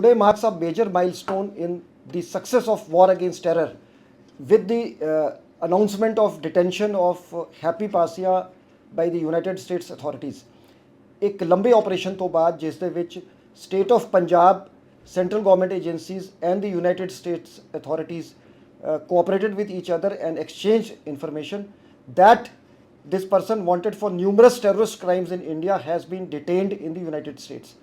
today marks a major milestone in the success of war against terror with the uh, announcement of detention of uh, Happy Pasia by the United States authorities. A ਲੰਬੇ operation, ਤੋਂ ਬਾਅਦ ਜਿਸ ਦੇ state of Punjab, central government agencies, and the United States authorities uh, cooperated with each other and exchanged information that this person wanted for numerous terrorist crimes in India has been detained in the United States.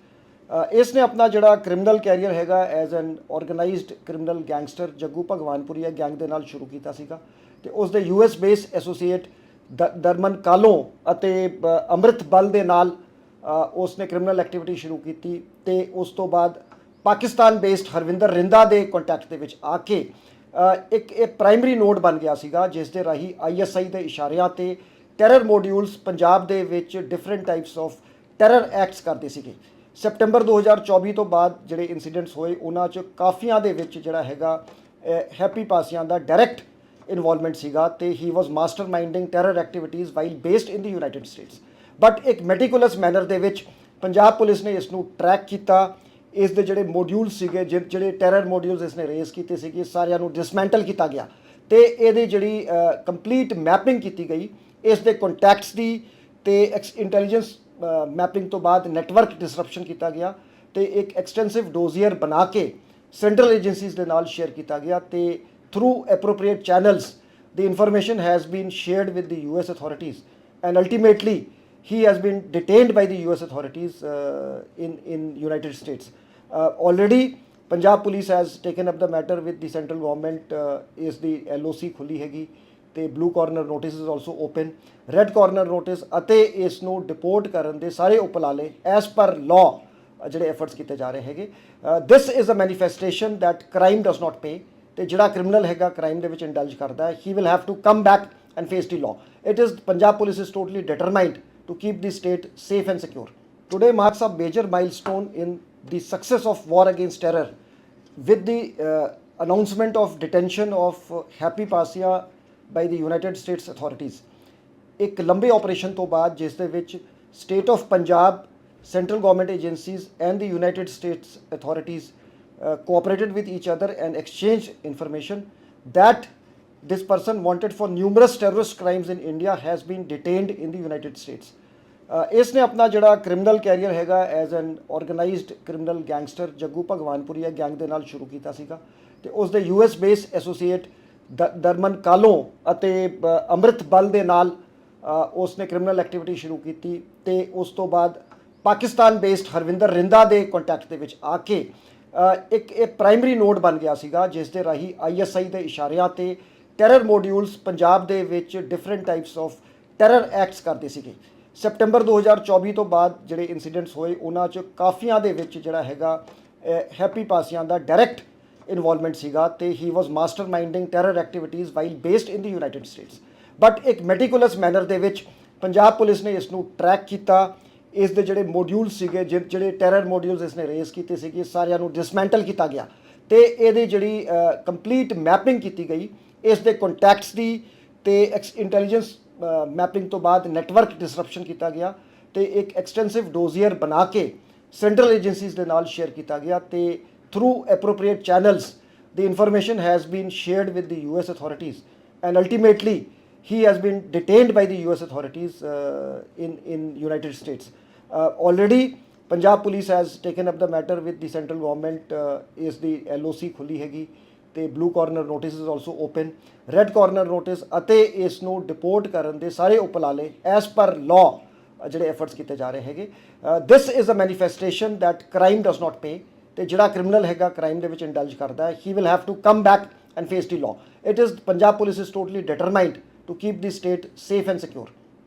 ਇਸ ਨੇ ਆਪਣਾ ਜਿਹੜਾ criminal career ਹੈਗਾ as an organised criminal gangster Jaggu Bhagwanpuria gang ਦੇ ਨਾਲ ਸ਼ੁਰੂ ਕੀਤਾ ਸੀਗਾ ਤੇ ਉਸ ਦੇ US base associate Darman Kahlon ਅਤੇ ਅਮਰਿਤ ਬਲ ਦੇ ਨਾਲ ਉਸ ਨੇ ਕ੍ਰਿਮੀਨਲ ਐਕਟੀਵਿਟੀ ਸ਼ੁਰੂ ਕੀਤੀ ਤੇ ਉਸ ਤੋਂ ਬਾਅਦ ਪਾਕਿਸਤਾਨ ਬੇਸਡ ਹਰਵਿੰਦਰ ਰਿੰਦਾ ਦੇ ਕੰਟੈਕਟ ਦੇ ਵਿੱਚ ਆ ਕੇ ਇੱਕ ਇਹ ਪ੍ਰਾਇਮਰੀ ਨੋਡ ਬਣ ਗਿਆ ਸੀਗਾ ਜਿਸ ਦੇ ਰਾਹੀਂ ਆਈਐਸਆਈ ਦੇ ਇਸ਼ਾਰਿਆਂ ਤੇ ਟੈਰਰ ਮੋਡਿਊਲਸ ਪੰਜਾਬ ਦੇ ਵਿੱਚ different types of terror acts ਕਰਦੇ ਸੀਗੇ ਸੈਪਟੈਂਬਰ 2024 ਤੋਂ ਬਾਅਦ ਜਿਹੜੇ ਇਨਸੀਡੈਂਟਸ ਹੋਏ ਉਹਨਾਂ 'ਚ ਕਾਫੀਆਂ ਦੇ ਵਿੱਚ ਜਿਹੜਾ ਹੈਗਾ ਹੈਪੀ ਪਾਸਿਆਂ ਦਾ ਡਾਇਰੈਕਟ ਇਨਵੋਲਵਮੈਂਟ ਸੀਗਾ ਤੇ he was masterminding terror activities while based in the United States but ਇੱਕ ਮੈਟੀਕੂਲਸ ਮੈਨਰ ਦੇ ਵਿੱਚ ਪੰਜਾਬ ਪੁਲਿਸ ਨੇ ਇਸ ਨੂੰ ਟਰੈਕ ਕੀਤਾ ਇਸ ਦੇ ਜਿਹੜੇ ਮੋਡਿਊਲ ਸੀਗੇ ਜਿਹੜੇ ਟੈਰਰ ਮੋਡਿਊਲਸ ਇਸ ਨੇ ਰੇਜ਼ ਕੀਤੇ ਸੀਗੇ ਸਾਰਿਆਂ ਨੂੰ ਡਿਸਮੈਂਟਲ ਕੀਤਾ ਗਿਆ ਤੇ ਇਹਦੀ ਜਿਹੜੀ ਕੰਪਲੀਟ ਮੈਪਿੰਗ ਕੀਤੀ ਗਈ ਇਸ ਦੇ ਕੰਟੈਕਟਸ ਦੀ ਤੇ ਇੰਟੈਲੀਜੈਂਸ ਮੈਪਿੰਗ ਤੋਂ ਬਾਅਦ ਨੈਟਵਰਕ ਡਿਸਰਪਸ਼ਨ ਕੀਤਾ ਗਿਆ ਤੇ ਇੱਕ ਐਕਸਟੈਂਸਿਵ ਡੋਜ਼ੀਅਰ ਬਣਾ ਕੇ ਸੈਂਟਰਲ ਏਜੰਸੀਜ਼ ਦੇ ਨਾਲ ਸ਼ੇਅਰ ਕੀਤਾ ਗਿਆ ਤੇ through appropriate channels the information has been shared with the US authorities and ultimately he has been detained by the US authorities uh, in, in United States. Uh, already Punjab police has taken up the matter with the central government uh, is the LOC khuli hegi ਤੇ blue corner notice is also open red corner notice ਅਤੇ ਇਸ ਨੂੰ deport ਕਰਨ ਦੇ ਸਾਰੇ ਉਪਲਾਲੇ as ਪਰ ਲਾ ਜਿਹੜੇ ਐਫਰਟਸ ਕੀਤੇ ਜਾ ਰਹੇ ਹੈਗੇ this is a manifestation that crime does not pay ਤੇ ਜਿਹੜਾ ਕ੍ਰਿਮੀਨਲ ਹੈਗਾ ਕ੍ਰਾਈਮ ਦੇ ਵਿੱਚ ਇੰਡਲਜ ਕਰਦਾ ਹੈ ਹੀ will have to come back and face the law it is Punjab police is totally determined to keep the state safe and secure today marks a major milestone in the success of war against terror with the announcement of detention of Happy Passia by the United States ਅਥਾਰਟੀਆਂ ਇੱਕ ਲੰਬੇ operation ਤੋਂ ਬਾਅਦ ਜਿਸ ਦੇ ਵਿੱਚ state of Punjab central government agencies and the United States ਅਥਾਰਟੀਆਂ cooperated with each other and exchange information that this person wanted for numerous terrorist crimes in India has been detained in the United States ਇਸ ਨੇ ਆਪਣਾ ਜਿਹੜਾ criminal career ਹੈਗਾ as an organised criminal gangster Jaggu Bhagwanpuria gang ਦੇ ਨਾਲ ਸ਼ੁਰੂ ਕੀਤਾ ਸੀਗਾ ਤੇ ਉਸ ਦੇ US base associate Darman Kahlon ਅਤੇ ਅੰਮ੍ਰਿਤ ਬਲ ਦੇ ਨਾਲ ਉਸਨੇ ਕ੍ਰਿਮੀਨਲ ਐਕਟੀਵਿਟੀ ਸ਼ੁਰੂ ਕੀਤੀ ਤੇ ਉਸ ਤੋਂ ਬਾਅਦ ਪਾਕਿਸਤਾਨ ਬੇਸਡ ਹਰਵਿੰਦਰ ਰਿੰਦਾ ਦੇ ਕੰਟੈਕਟ ਦੇ ਵਿੱਚ ਆ ਕੇ ਇੱਕ ਇਹ ਪ੍ਰਾਇਮਰੀ ਨੋਡ ਬਣ ਗਿਆ ਸੀਗਾ ਜਿਸ ਦੇ ਰਾਹੀਂ ਆਈਐਸਆਈ ਦੇ ਇਸ਼ਾਰਿਆਂ ਤੇ ਟੈਰਰ ਮੋਡਿਊਲਸ ਪੰਜਾਬ ਦੇ ਵਿੱਚ different types of terror acts ਕਰਦੇ ਸੀਗੇ ਸੈਪਟੈਂਬਰ 2024 ਤੋਂ ਬਾਅਦ ਜਿਹੜੇ ਇਨਸੀਡੈਂਟਸ ਹੋਏ ਉਹਨਾਂ 'ਚ ਕਾਫੀਆਂ ਦੇ ਵਿੱਚ ਜਿਹੜਾ ਹੈਗਾ ਹੈਪੀ ਪਾਸਿਆਂ ਦਾ ਡਾਇਰੈਕਟ ਇਨਵੋਲਵਮੈਂਟ ਸੀਗਾ ਤੇ he was masterminding terror activities while based in the United States but ਇੱਕ ਮੈਟੀਕੂਲਸ ਮੈਨਰ ਦੇ ਵਿੱਚ ਪੰਜਾਬ ਪੁਲਿਸ ਨੇ ਇਸ ਨੂੰ ਟਰੈਕ ਕੀਤਾ ਇਸ ਦੇ ਜਿਹੜੇ ਮੋਡਿਊਲ ਸੀਗੇ ਜਿਹੜੇ ਟੈਰਰ ਮੋਡਿਊਲਸ ਇਸ ਨੇ ਰੇਸ ਕੀਤੇ ਸੀਗੇ ਸਾਰਿਆਂ ਨੂੰ ਡਿਸਮੈਂਟਲ ਕੀਤਾ ਗਿਆ ਤੇ ਇਹਦੀ ਜਿਹੜੀ ਕੰਪਲੀਟ ਮੈਪਿੰਗ ਕੀਤੀ ਗਈ ਇਸ ਦੇ ਕੰਟੈਕਟਸ ਦੀ ਤੇ ਇੰਟੈਲੀਜੈਂਸ ਮੈਪਿੰਗ ਤੋਂ ਬਾਅਦ ਨੈਟਵਰਕ ਡਿਸਰਪਸ਼ਨ ਕੀਤਾ ਗਿਆ ਤੇ ਇੱਕ ਐਕਸਟੈਂਸਿਵ ਡੋਜ਼ੀਅਰ ਬਣਾ ਕੇ ਸੈਂਟਰਲ ਏਜੰਸੀਜ਼ ਦੇ ਨਾਲ ਸ਼ੇਅਰ ਕੀਤਾ ਗਿਆ ਤੇ through appropriate channels, the information has been shared with the US authorities and ultimately he has been detained by the US authorities uh, in, in United States. Uh, already Punjab police has taken up the matter with the central government uh, is the LOC ਖੁੱਲੀ the blue corner notice is also open. Red corner notice. Notice ਅਤੇ is no deport ਕਰਨ ਦੇ ਸਾਰੇ ਉਪਲਾਲੇ as per law ਜਿਹੜੇ efforts ਕੀਤੇ ਜਾ ਰਹੇ ਹੈਗੇ this is a manifestation that crime does not pay ਤੇ ਜਿਹੜਾ ਕ੍ਰਿਮੀਨਲ ਹੈਗਾ ਕ੍ਰਾਈਮ ਦੇ ਵਿੱਚ ਇੰਡਲਜ ਕਰਦਾ ਹੈ ਹੀ will have to come back and face the law it is Punjab police is totally determined to keep the state safe and secure